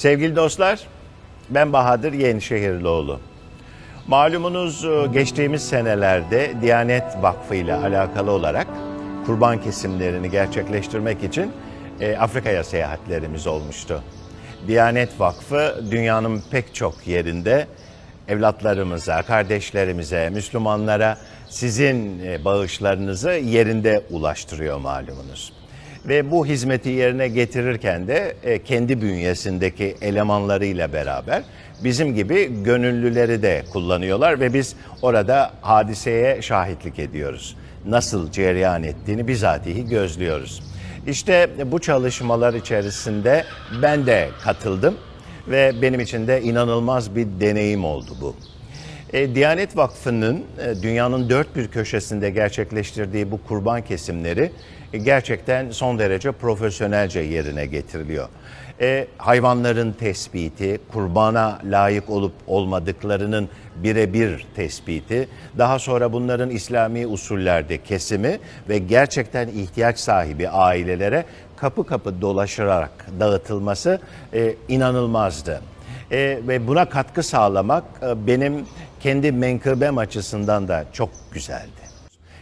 Sevgili dostlar, ben Bahadır Yenişehirlioğlu. Malumunuz e, geçtiğimiz senelerde Diyanet Vakfı ile alakalı olarak kurban kesimlerini gerçekleştirmek için e, Afrika'ya seyahatlerimiz olmuştu. Diyanet Vakfı dünyanın pek çok yerinde evlatlarımıza, kardeşlerimize, Müslümanlara sizin e, bağışlarınızı yerinde ulaştırıyor malumunuz. Ve bu hizmeti yerine getirirken de e, kendi bünyesindeki elemanlarıyla beraber bizim gibi gönüllüleri de kullanıyorlar ve biz orada hadiseye şahitlik ediyoruz. Nasıl cereyan ettiğini bizatihi gözlüyoruz. İşte bu çalışmalar içerisinde ben de katıldım ve benim için de inanılmaz bir deneyim oldu bu. E, Diyanet Vakfı'nın e, dünyanın dört bir köşesinde gerçekleştirdiği bu kurban kesimleri e, gerçekten son derece profesyonelce yerine getiriliyor. Hayvanların tespiti, kurbana layık olup olmadıklarının birebir tespiti, daha sonra bunların İslami usullerde kesimi ve gerçekten ihtiyaç sahibi ailelere kapı kapı dolaşılarak dağıtılması inanılmazdı. Ve buna katkı sağlamak benim kendi menkıbem açısından da çok güzeldi.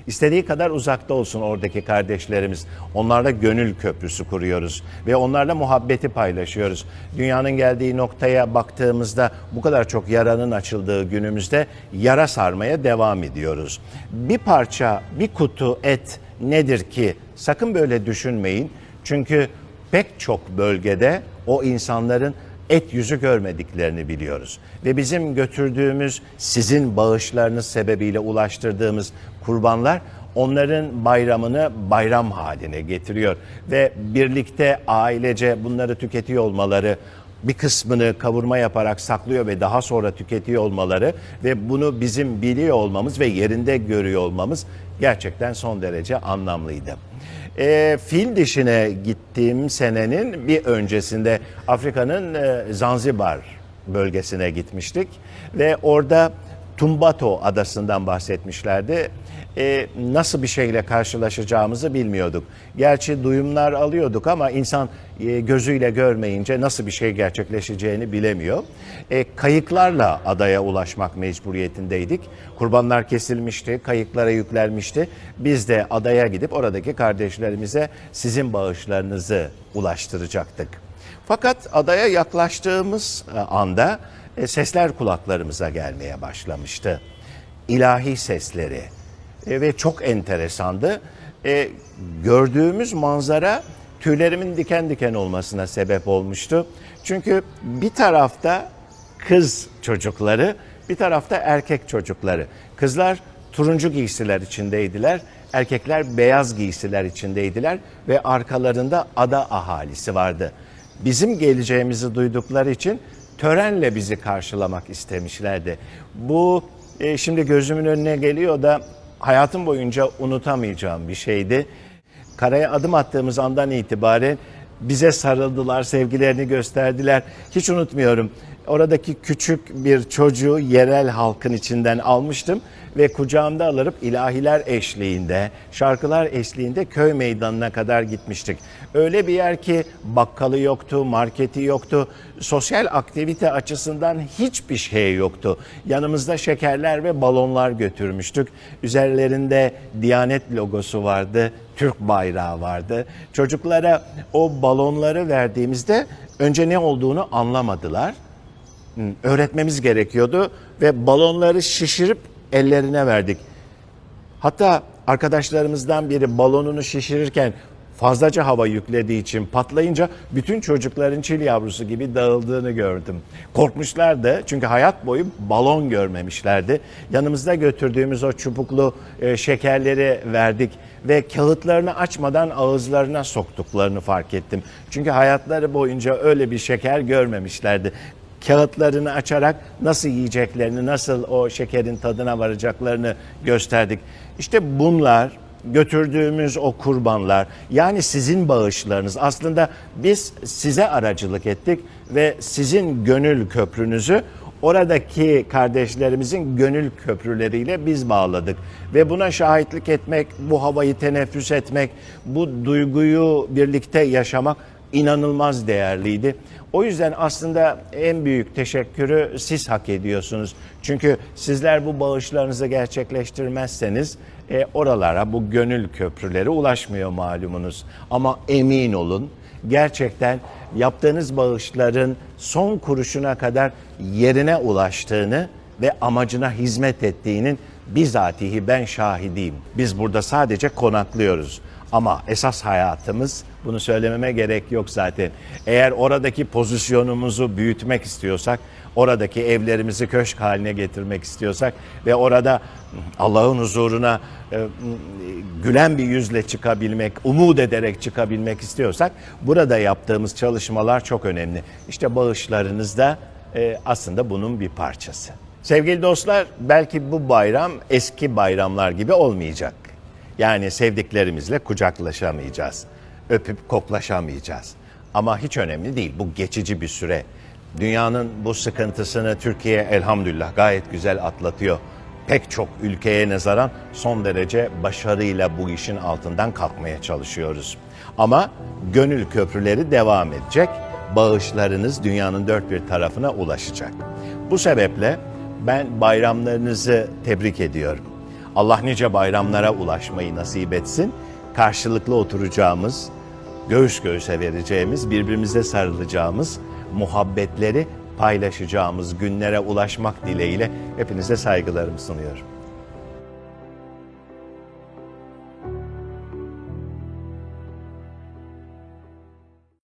İstediği kadar uzakta olsun oradaki kardeşlerimiz. Onlarla gönül köprüsü kuruyoruz ve onlarla muhabbeti paylaşıyoruz. Dünyanın geldiği noktaya baktığımızda bu kadar çok yaranın açıldığı günümüzde yara sarmaya devam ediyoruz. Bir parça, bir kutu et nedir ki? Sakın böyle düşünmeyin. Çünkü pek çok bölgede o insanların et yüzü görmediklerini biliyoruz. Ve bizim götürdüğümüz sizin bağışlarınız sebebiyle ulaştırdığımız kurbanlar onların bayramını bayram haline getiriyor. Ve birlikte ailece bunları tüketiyor olmaları bir kısmını kavurma yaparak saklıyor ve daha sonra tüketiyor olmaları ve bunu bizim biliyor olmamız ve yerinde görüyor olmamız gerçekten son derece anlamlıydı. E, fil dişine gittiğim senenin bir öncesinde Afrika'nın e, Zanzibar bölgesine gitmiştik ve orada Tumbato adasından bahsetmişlerdi. E, nasıl bir şeyle karşılaşacağımızı bilmiyorduk. Gerçi duyumlar alıyorduk ama insan e, gözüyle görmeyince nasıl bir şey gerçekleşeceğini bilemiyor. E, kayıklarla adaya ulaşmak mecburiyetindeydik. Kurbanlar kesilmişti, kayıklara yüklenmişti. Biz de adaya gidip oradaki kardeşlerimize sizin bağışlarınızı ulaştıracaktık. Fakat adaya yaklaştığımız e, anda e, sesler kulaklarımıza gelmeye başlamıştı. İlahi sesleri E, ve çok enteresandı. E, gördüğümüz manzara tüylerimin diken diken olmasına sebep olmuştu. Çünkü bir tarafta kız çocukları, bir tarafta erkek çocukları. Kızlar turuncu giysiler içindeydiler, erkekler beyaz giysiler içindeydiler ve arkalarında ada ahalisi vardı. Bizim geleceğimizi duydukları için törenle bizi karşılamak istemişlerdi. Bu e, şimdi gözümün önüne geliyor da hayatım boyunca unutamayacağım bir şeydi. Karaya adım attığımız andan itibaren bize sarıldılar, sevgilerini gösterdiler. Hiç unutmuyorum. Oradaki küçük bir çocuğu yerel halkın içinden almıştım ve kucağımda alıp ilahiler eşliğinde, şarkılar eşliğinde köy meydanına kadar gitmiştik. Öyle bir yer ki bakkalı yoktu, marketi yoktu, sosyal aktivite açısından hiçbir şey yoktu. Yanımızda şekerler ve balonlar götürmüştük. Üzerlerinde Diyanet logosu vardı, Türk bayrağı vardı. Çocuklara o balonları verdiğimizde önce ne olduğunu anlamadılar. Öğretmemiz gerekiyordu ve balonları şişirip ellerine verdik. Hatta arkadaşlarımızdan biri balonunu şişirirken fazlaca hava yüklediği için patlayınca bütün çocukların çil yavrusu gibi dağıldığını gördüm. Korkmuşlardı çünkü hayat boyu balon görmemişlerdi. Yanımızda götürdüğümüz o çubuklu e, şekerleri verdik ve kağıtlarını açmadan ağızlarına soktuklarını fark ettim. Çünkü hayatları boyunca öyle bir şeker görmemişlerdi kağıtlarını açarak nasıl yiyeceklerini, nasıl o şekerin tadına varacaklarını gösterdik. İşte bunlar götürdüğümüz o kurbanlar yani sizin bağışlarınız aslında biz size aracılık ettik ve sizin gönül köprünüzü oradaki kardeşlerimizin gönül köprüleriyle biz bağladık. Ve buna şahitlik etmek, bu havayı teneffüs etmek, bu duyguyu birlikte yaşamak inanılmaz değerliydi. O yüzden aslında en büyük teşekkürü siz hak ediyorsunuz. Çünkü sizler bu bağışlarınızı gerçekleştirmezseniz e, oralara bu gönül köprüleri ulaşmıyor malumunuz. Ama emin olun gerçekten yaptığınız bağışların son kuruşuna kadar yerine ulaştığını ve amacına hizmet ettiğinin bizatihi ben şahidiyim. Biz burada sadece konaklıyoruz. Ama esas hayatımız bunu söylememe gerek yok zaten. Eğer oradaki pozisyonumuzu büyütmek istiyorsak, oradaki evlerimizi köşk haline getirmek istiyorsak ve orada Allah'ın huzuruna e, gülen bir yüzle çıkabilmek, umut ederek çıkabilmek istiyorsak burada yaptığımız çalışmalar çok önemli. İşte bağışlarınız da e, aslında bunun bir parçası. Sevgili dostlar, belki bu bayram eski bayramlar gibi olmayacak. Yani sevdiklerimizle kucaklaşamayacağız. Öpüp koklaşamayacağız. Ama hiç önemli değil. Bu geçici bir süre. Dünyanın bu sıkıntısını Türkiye elhamdülillah gayet güzel atlatıyor. Pek çok ülkeye nazaran son derece başarıyla bu işin altından kalkmaya çalışıyoruz. Ama gönül köprüleri devam edecek. Bağışlarınız dünyanın dört bir tarafına ulaşacak. Bu sebeple ben bayramlarınızı tebrik ediyorum. Allah nice bayramlara ulaşmayı nasip etsin. Karşılıklı oturacağımız, göğüs göğüse vereceğimiz, birbirimize sarılacağımız, muhabbetleri paylaşacağımız günlere ulaşmak dileğiyle hepinize saygılarımı sunuyorum.